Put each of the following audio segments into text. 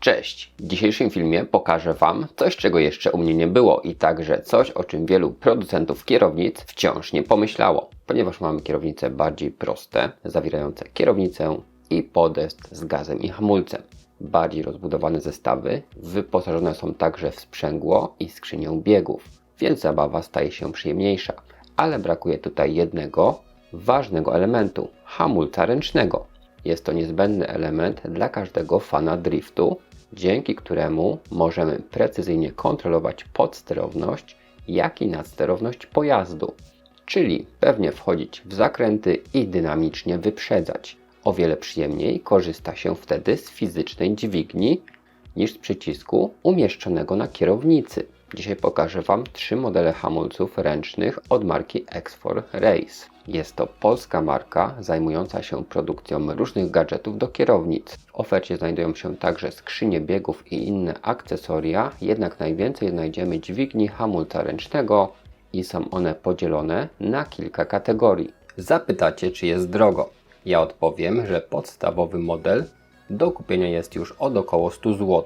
Cześć! W dzisiejszym filmie pokażę Wam coś, czego jeszcze u mnie nie było i także coś, o czym wielu producentów kierownic wciąż nie pomyślało, ponieważ mamy kierownice bardziej proste, zawierające kierownicę i podest z gazem i hamulcem. Bardziej rozbudowane zestawy wyposażone są także w sprzęgło i skrzynię biegów, więc zabawa staje się przyjemniejsza. Ale brakuje tutaj jednego ważnego elementu hamulca ręcznego. Jest to niezbędny element dla każdego fana driftu, dzięki któremu możemy precyzyjnie kontrolować podsterowność, jak i nadsterowność pojazdu, czyli pewnie wchodzić w zakręty i dynamicznie wyprzedzać. O wiele przyjemniej korzysta się wtedy z fizycznej dźwigni niż z przycisku umieszczonego na kierownicy. Dzisiaj pokażę Wam trzy modele hamulców ręcznych od marki X4 Race. Jest to polska marka zajmująca się produkcją różnych gadżetów do kierownic. W ofercie znajdują się także skrzynie biegów i inne akcesoria, jednak najwięcej znajdziemy dźwigni hamulca ręcznego i są one podzielone na kilka kategorii. Zapytacie, czy jest drogo? Ja odpowiem, że podstawowy model do kupienia jest już od około 100 zł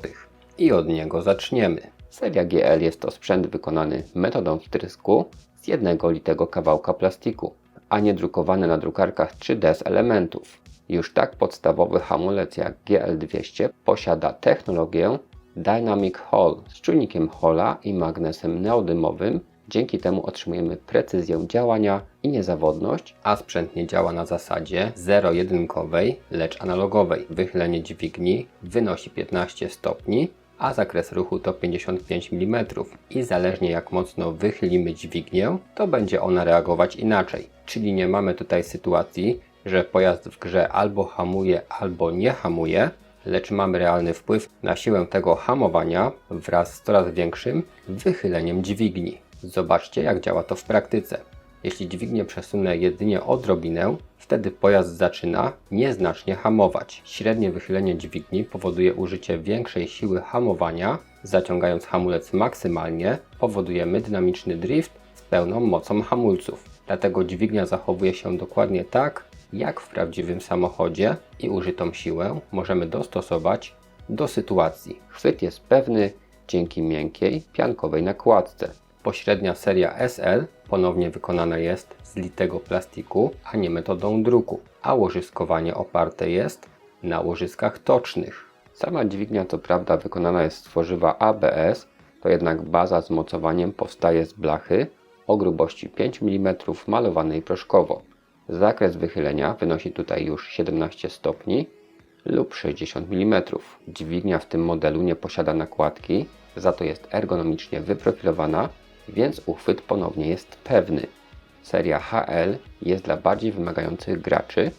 i od niego zaczniemy. Seria GL jest to sprzęt wykonany metodą wtrysku z jednego litego kawałka plastiku, a nie drukowany na drukarkach 3D z elementów. Już tak podstawowy hamulec jak GL200 posiada technologię Dynamic Hall z czujnikiem Halla i magnesem neodymowym. Dzięki temu otrzymujemy precyzję działania i niezawodność, a sprzęt nie działa na zasadzie zero-jedynkowej, lecz analogowej. Wychylenie dźwigni wynosi 15 stopni, a zakres ruchu to 55 mm i zależnie jak mocno wychylimy dźwignię, to będzie ona reagować inaczej. Czyli nie mamy tutaj sytuacji, że pojazd w grze albo hamuje, albo nie hamuje, lecz mamy realny wpływ na siłę tego hamowania wraz z coraz większym wychyleniem dźwigni. Zobaczcie jak działa to w praktyce. Jeśli dźwignię przesunę jedynie odrobinę, wtedy pojazd zaczyna nieznacznie hamować. Średnie wychylenie dźwigni powoduje użycie większej siły hamowania. Zaciągając hamulec maksymalnie, powodujemy dynamiczny drift z pełną mocą hamulców. Dlatego dźwignia zachowuje się dokładnie tak, jak w prawdziwym samochodzie i użytą siłę możemy dostosować do sytuacji. Chwyt jest pewny dzięki miękkiej, piankowej nakładce. Pośrednia seria SL ponownie wykonana jest z litego plastiku, a nie metodą druku, a łożyskowanie oparte jest na łożyskach tocznych. Sama dźwignia co prawda wykonana jest z tworzywa ABS, to jednak baza z mocowaniem powstaje z blachy o grubości 5 mm malowanej proszkowo. Zakres wychylenia wynosi tutaj już 17 stopni lub 60 mm. Dźwignia w tym modelu nie posiada nakładki, za to jest ergonomicznie wyprofilowana więc uchwyt ponownie jest pewny. Seria HL jest dla bardziej wymagających graczy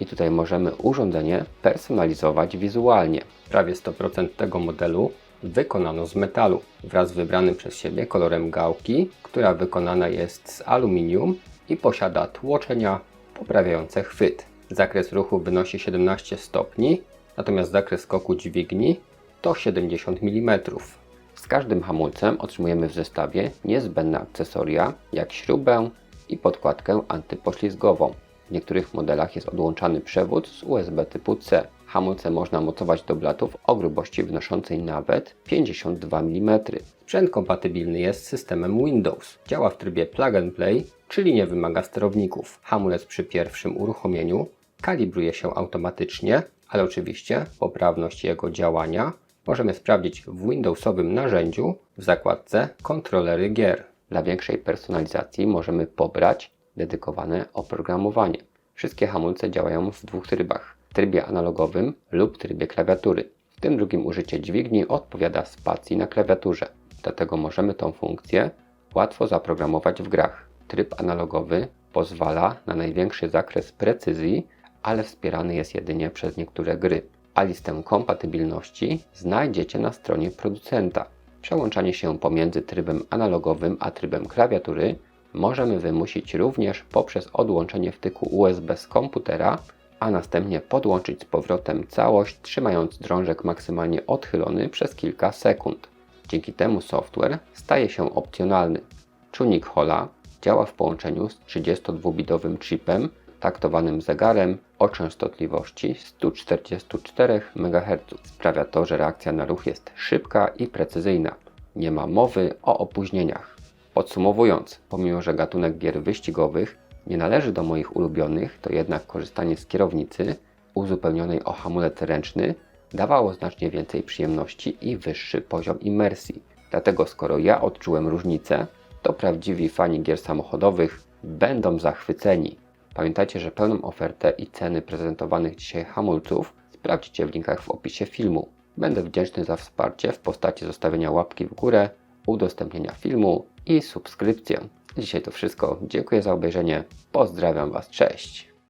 i tutaj możemy urządzenie personalizować wizualnie. Prawie 100% tego modelu wykonano z metalu wraz z wybranym przez siebie kolorem gałki, która wykonana jest z aluminium i posiada tłoczenia poprawiające chwyt. Zakres ruchu wynosi 17 stopni, natomiast zakres skoku dźwigni to 70 mm. Każdym hamulcem otrzymujemy w zestawie niezbędne akcesoria, jak śrubę i podkładkę antypoślizgową. W niektórych modelach jest odłączany przewód z USB typu C. Hamulce można mocować do blatów o grubości wynoszącej nawet 52 mm. Sprzęt kompatybilny jest z systemem Windows. Działa w trybie plug and play, czyli nie wymaga sterowników. Hamulec przy pierwszym uruchomieniu kalibruje się automatycznie, ale oczywiście poprawność jego działania możemy sprawdzić w Windowsowym narzędziu w zakładce Kontrolery gier. Dla większej personalizacji możemy pobrać dedykowane oprogramowanie. Wszystkie hamulce działają w dwóch trybach: trybie analogowym lub trybie klawiatury. W tym drugim użycie dźwigni odpowiada spacji na klawiaturze, dlatego możemy tą funkcję łatwo zaprogramować w grach. Tryb analogowy pozwala na największy zakres precyzji, ale wspierany jest jedynie przez niektóre gry a listę kompatybilności znajdziecie na stronie producenta. Przełączanie się pomiędzy trybem analogowym a trybem klawiatury możemy wymusić również poprzez odłączenie wtyku USB z komputera, a następnie podłączyć z powrotem całość, trzymając drążek maksymalnie odchylony przez kilka sekund. Dzięki temu software staje się opcjonalny. Czujnik Hola działa w połączeniu z 32-bitowym chipem taktowanym zegarem o częstotliwości 144 MHz. Sprawia to, że reakcja na ruch jest szybka i precyzyjna. Nie ma mowy o opóźnieniach. Podsumowując, pomimo że gatunek gier wyścigowych nie należy do moich ulubionych, to jednak korzystanie z kierownicy uzupełnionej o hamulec ręczny dawało znacznie więcej przyjemności i wyższy poziom imersji. Dlatego skoro ja odczułem różnicę, to prawdziwi fani gier samochodowych będą zachwyceni. Pamiętajcie, że pełną ofertę i ceny prezentowanych dzisiaj hamulców sprawdźcie w linkach w opisie filmu. Będę wdzięczny za wsparcie w postaci zostawienia łapki w górę, udostępnienia filmu i subskrypcję. Dzisiaj to wszystko. Dziękuję za obejrzenie. Pozdrawiam Was. Cześć.